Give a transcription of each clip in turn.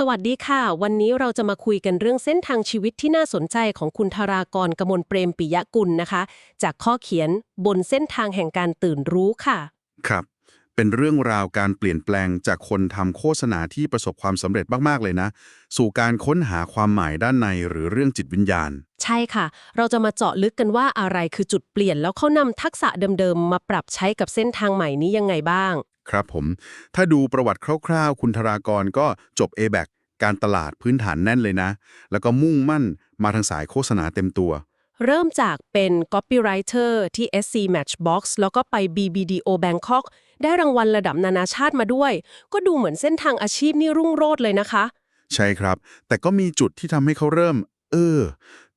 สวัสดีค่ะ วันนี้เราจะมาคุยกันเรื่องเส้นทางชีวิตที่น่าสนใจของคุณธารากรกมลเปรมปิยกุลนะคะ จากข้อเขียนบนเส้นทางแห่งการตื่นรู้ค่ะ ครับ เป็นเรื่องราวการเปลี่ยนแปลงจากคนทำโฆษณาที่ประสบความสำเร็จมากๆเลยนะ สู่การค้นหาความหมายด้านในหรือเรื่องจิตวิญญาณ ใช่ค่ะ เราจะมาเจาะลึกกันว่าอะไรคือจุดเปลี่ยนแล้วเขานำทักษะเดิมๆมาปรับใช้กับเส้นทางใหม่นี้ยังไงบ้าง ครับผม ถ้าดูประวัติคร่าวๆ คุณธารากรก็จบ a b a c การตลาดพื้นฐานแน่นเลยนะ แล้วก็มุ่งมั่นมาทางสายโฆษณาเต็มตัว เริ่มจากเป็น copywriter ที่ SC Matchbox แล้วก็ไป BBDO Bangkok ได้รางวัลระดับนานาชาติมาด้วย ก็ดูเหมือนเส้นทางอาชีพนี่รุ่งโรจน์เลยนะคะ ใช่ครับ แต่ก็มีจุดที่ทำให้เขาเริ่ม เออ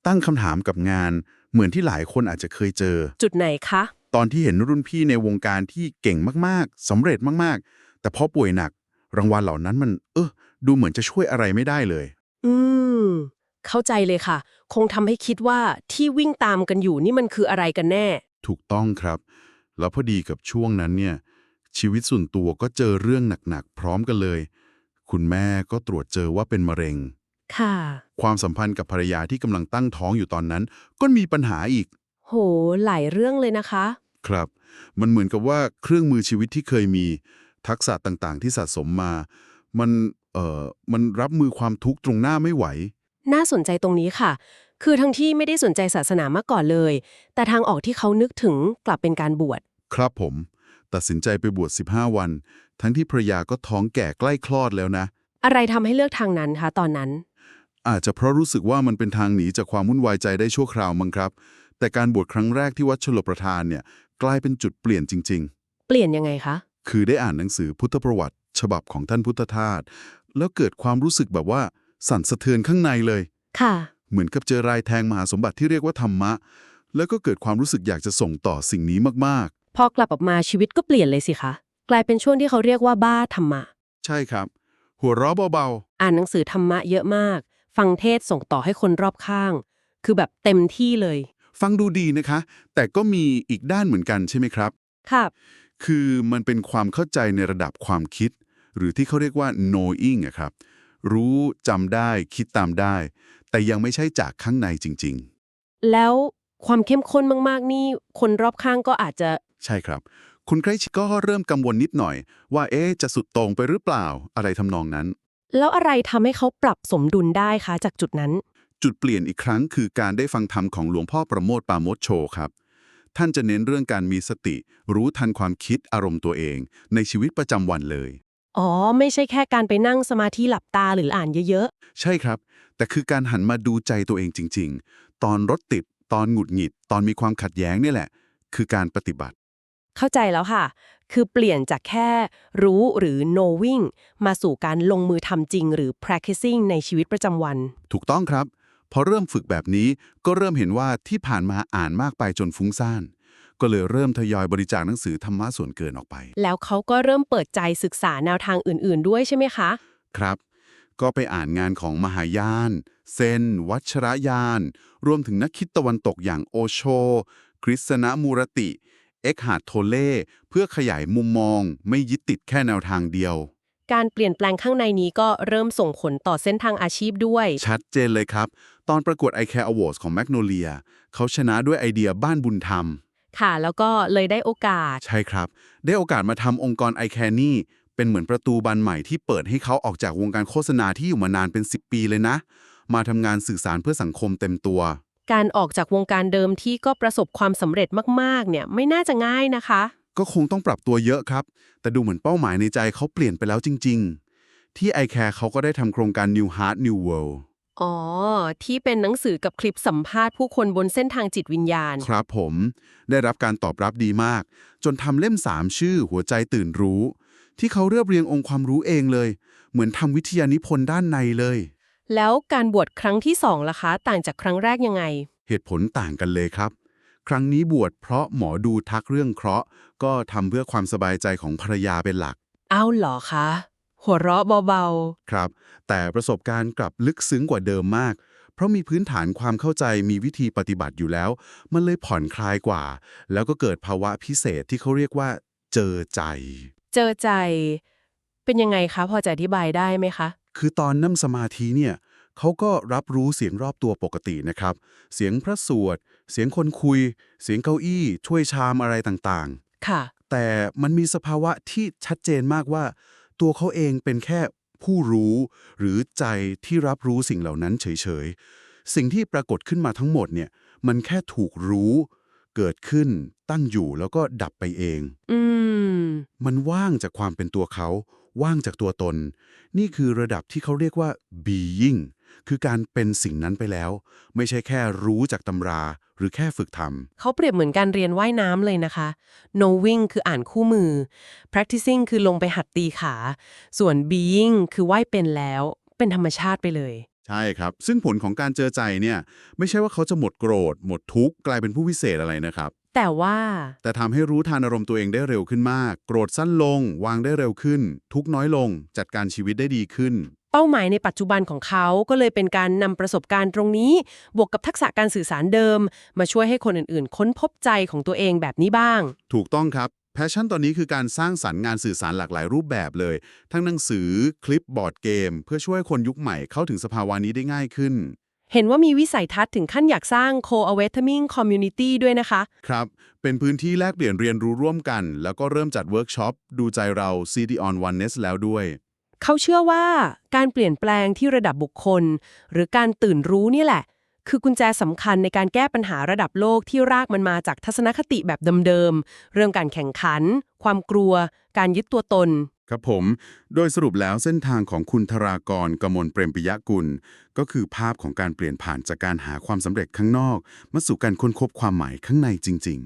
ตั้งคำถามกับงาน เหมือนที่หลายคนอาจจะเคยเจอ จุดไหนคะ ตอนที่เห็นรุ่นพี่ในวงการที่เก่งมากๆสำเร็จมากๆ แต่พอป่วยหนัก รางวัลเหล่านั้นมัน เออดูเหมือนจะช่วยอะไรไม่ได้เลย อืมเข้าใจเลยค่ะ คงทำให้คิดว่าที่วิ่งตามกันอยู่นี่มันคืออะไรกันแน่ ถูกต้องครับ แล้วพอดีกับช่วงนั้นเนี่ย ชีวิตส่วนตัวก็เจอเรื่องหนักๆ พร้อมกันเลย คุณแม่ก็ตรวจเจอว่าเป็นมะเร็ง ค่ะ ความสัมพันธ์กับภรรยาที่กำลังตั้งท้องอยู่ตอนนั้น ก็มีปัญหาอีก โห หลายเรื่องเลยนะคะ ครับ มันเหมือนกับว่าเครื่องมือชีวิตที่เคยมีทักษะต่างๆ ที่สะสมมา มันเอ่อมันรับมือความทุกข์ตรงหน้าไม่ไหว น่าสนใจตรงนี้ค่ะ คือทั้งที่ไม่ได้สนใจศาสนามาก่อนเลย แต่ทางออกที่เขานึกถึงกลับเป็นการบวช ครับผม ตัดสินใจไปบวช 15 วัน ทั้งที่ภรรยาก็ท้องแก่ใกล้คลอดแล้วนะ อะไรทำให้เลือกทางนั้นคะตอนนั้น อาจจะเพราะรู้สึกว่ามันเป็นทางหนีจากความวุ่นวายใจได้ชั่วคราวมั้งครับ แต่การบวชครั้งแรกที่วัดชลประทานเนี่ย กลายเป็นจุดเปลี่ยนจริง เปลี่ยนยังไงคะ ๆ คือได้อ่านหนังสือพุทธประวัติ ฉบับของท่านพุทธทาสแล้วเกิดความรู้สึกแบบว่าสั่นสะเทือนข้างในเลย ค่ะ เหมือนกับเจอรายแทงมหาสมบัติที่เรียกว่าธรรมะ แล้วก็เกิดความรู้สึกอยากจะส่งต่อสิ่งนี้มากพอกลับออกมาชีวิตก็เปลี่ยนเลยสิคะ กลายเป็นช่วงที่เขาเรียกว่าบ้าธรรมะ ๆ ใช่ครับ หัวเราะเบาอ่านหนังสือธรรมะเยอะมาก ฟังเทศน์ส่งต่อให้คนรอบข้าง คือแบบเต็มที่เลย ๆ ฟังดูดีนะคะ แต่ก็มีอีกด้านเหมือนกันใช่ไหมครับ ครับ คือมันเป็นความเข้าใจในระดับความคิด หรือที่เขาเรียกว่า knowing อะครับ รู้จำได้คิดตามได้ แต่ยังไม่ใช่จากข้างในจริง แล้วความเข้มข้นมากๆ นี่คนรอบข้างก็อาจจะ ๆ ใช่ครับคุณใกล้ชิดก็เริ่มกังวลนิดหน่อย ว่าเอ๊ะจะสุดโต่งไปหรือเปล่าอะไรทำนองนั้น แล้วอะไรทำให้เขาปรับสมดุลได้คะจากจุดนั้น จุดเปลี่ยนอีกครั้งคือการได้ฟังธรรมของหลวงพ่อประโมทปราโมทโชครับ ท่านจะเน้นเรื่องการมีสติ รู้ทันความคิดอารมณ์ตัวเอง ในชีวิตประจำวันเลย อ๋อ ไม่ใช่แค่การไปนั่งสมาธิหลับตาหรืออ่านเยอะใช่ครับ แต่คือการหันมาดูใจตัวเองจริง ๆ ตอนรถติด ตอนหงุดหงิด ตอนมีความขัดแย้งเนี่ยแหละ คือการปฏิบัติ ๆ เข้าใจแล้วค่ะ คือเปลี่ยนจากแค่รู้หรือ knowing มาสู่การลงมือทำจริงหรือ practicing ในชีวิตประจำวัน ถูกต้องครับ พอเริ่มฝึกแบบนี้ก็เริ่มเห็นว่าที่ผ่านมาอ่านมากไปจนฟุ้งซ่าน ก็เลยเริ่มทยอยบริจาคหนังสือธรรมะส่วนเกินออกไป แล้วเขาก็เริ่มเปิดใจศึกษาแนวทางอื่น ๆ ด้วยใช่ไหมคะ ครับ ก็ไปอ่านงานของมหายาน เซน วัชรยาน รวมถึงนักคิดตะวันตกอย่างโอโช คริสณมูรติ เอ็กฮาร์ดโทเล่ เพื่อขยายมุมมอง ไม่ยึดติดแค่แนวทางเดียวการเปลี่ยนแปลงข้างในนี้ก็เริ่มส่งผลต่อเส้นทางอาชีพด้วย ชัดเจนเลยครับ ตอนประกวด i Care Awards ของ Magnolia เขาชนะด้วยไอเดียบ้านบุญธรรม ค่ะแล้วก็เลยได้โอกาส ใช่ครับ ได้โอกาสมาทำองค์กร i Care นี่เป็นเหมือนประตูบานใหม่ที่เปิดให้เขาออกจากวงการโฆษณาที่อยู่มานานเป็น 10 ปีเลยนะ มาทำงานสื่อสารเพื่อสังคมเต็มตัว การออกจากวงการเดิมที่ก็ประสบความสำเร็จมากๆ เนี่ยไม่น่าจะง่ายนะคะ ก็คงต้องปรับตัวเยอะครับ แต่ดูเหมือนเป้าหมายในใจเขาเปลี่ยนไปแล้วจริง ๆ ที่ i Care เขาก็ได้ทำโครงการ New Heart New World อ๋อ ที่เป็นหนังสือกับคลิปสัมภาษณ์ผู้คนบนเส้นทางจิตวิญญาณ ครับผมได้รับการตอบรับดีมาก จนทำเล่ม 3 ชื่อหัวใจตื่นรู้ ที่เขาเรียบเรียงองค์ความรู้เองเลย เหมือนทำวิทยานิพนธ์ด้านในเลย แล้วการบวชครั้งที่สองล่ะคะ ต่างจากครั้งแรกยังไง เหตุผลต่างกันเลยครับ ครั้งนี้บวชเพราะหมอดูทักเรื่องเคราะห์ก็ทำเพื่อความสบายใจของภรรยาเป็นหลักอ้าวเหรอคะ หัวเราะเบาครับ แต่ประสบการณ์กลับลึกซึ้งกว่าเดิมมาก เพราะมีพื้นฐานความเข้าใจมีวิธีปฏิบัติอยู่แล้ว มันเลยผ่อนคลายกว่า แล้วก็เกิดภาวะพิเศษที่เขาเรียกว่า เจอใจ ๆ เจอใจ เป็นยังไงคะพอจะอธิบายได้ไหมคะ คือตอนนั่งสมาธิเนี่ยเขาก็รับรู้เสียงรอบตัวปกตินะครับ เสียงพระสวด เสียงคนคุย เสียงเก้าอี้ถ้วยชามอะไรต่างค่ะ ๆ แต่มันมีสภาวะที่ชัดเจนมากว่า ตัวเขาเองเป็นแค่ผู้รู้หรือใจที่รับรู้สิ่งเหล่านั้นเฉยๆ สิ่งที่ปรากฏขึ้นมาทั้งหมดเนี่ย มันแค่ถูกรู้ เกิดขึ้น ตั้งอยู่แล้วก็ดับไปเอง อืม มันว่างจากความเป็นตัวเขา ว่างจากตัวตน นี่คือระดับที่เขาเรียกว่า being คือการเป็นสิ่งนั้นไปแล้ว ไม่ใช่แค่รู้จากตำรา หรือแค่ฝึกทเขาเปรียบเหมือนการเรียนว่ายน้ำเลยนะคะ knowing คืออ่านคู่มือ practicing คือลงไปหัดตีขา ส่วน being คือว่ายเป็นแล้ว เป็นธรรมชาติไปเลยำใช่ครับ ซึ่งผลของการเจอใจเนี่ย ไม่ใช่ว่าเขาจะหมดโกรธ หมดทุกข์กลายเป็นผู้วิเศษอะไรนะครับ แต่ว่า แต่ทำให้รู้ทันอารมณ์ตัวเองได้เร็วขึ้นมาก โกรธสั้นลง วางได้เร็วขึ้น ทุกข์น้อยลง จัดการชีวิตได้ดีขึ้น เป้าหมายในปัจจุบันของเขาก็เลยเป็นการนำประสบการณ์ตรงนี้ บวกกับทักษะการสื่อสารเดิม มาช่วยให้คนอื่นๆ ค้นพบใจของตัวเองแบบนี้บ้าง ถูกต้องครับแพชชั่นตอนนี้คือการสร้างสรรค์งานสื่อสารหลากหลายรูปแบบเลย ทั้งหนังสือคลิปบอร์ดเกม เพื่อช่วยคนยุคใหม่เข้าถึงสภาวะนี้ได้ง่ายขึ้น เห็นว่ามีวิสัยทัศน์ถึงขั้นอยากสร้าง co-awakening community ด้วยนะคะ ครับ เป็นพื้นที่แลกเปลี่ยนเรียนรู้ร่วมกัน แล้วก็เริ่มจัดเวิร์กช็อปดูใจเรา CD on Oneness แล้วด้วย เขาเชื่อว่าการเปลี่ยนแปลงที่ระดับบุคคล หรือการตื่นรู้นี่แหละ คือกุญแจสำคัญในการแก้ปัญหาระดับโลกที่รากมันมาจากทัศนคติแบบเดิมๆเรื่องการแข่งขัน ความกลัว การยึดตัวตน ครับผม โดยสรุปแล้วเส้นทางของคุณธรากรกมลเปรมปิยะกุล ก็คือภาพของการเปลี่ยนผ่านจากการหาความสำเร็จข้างนอก มาสู่การค้นพบความหมายข้างในจริง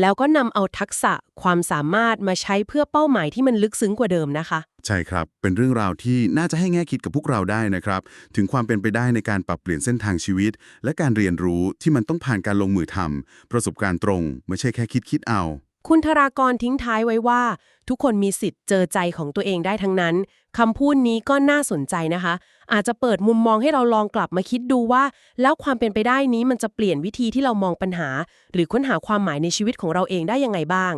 แล้วก็นำเอาทักษะความสามารถมาใช้เพื่อเป้าหมายที่มันลึกซึ้งกว่าเดิมนะคะ ใช่ครับ เป็นเรื่องราวที่น่าจะให้แง่คิดกับพวกเราได้นะครับ ถึงความเป็นไปได้ในการปรับเปลี่ยนเส้นทางชีวิต และการเรียนรู้ที่มันต้องผ่านการลงมือทำประสบการณ์ตรง ไม่ใช่แค่คิดคิดเอา คุณธรากรทิ้งท้ายไว้ว่า ทุกคนมีสิทธิ์เจอใจของตัวเองได้ทั้งนั้นคำพูดนี้ก็น่าสนใจนะคะ อาจจะเปิดมุมมองให้เราลองกลับมาคิดดูว่า แล้วความเป็นไปได้นี้มันจะเปลี่ยนวิธีที่เรามองปัญหา หรือค้นหาความหมายในชีวิตของเราเองได้ยังไงบ้าง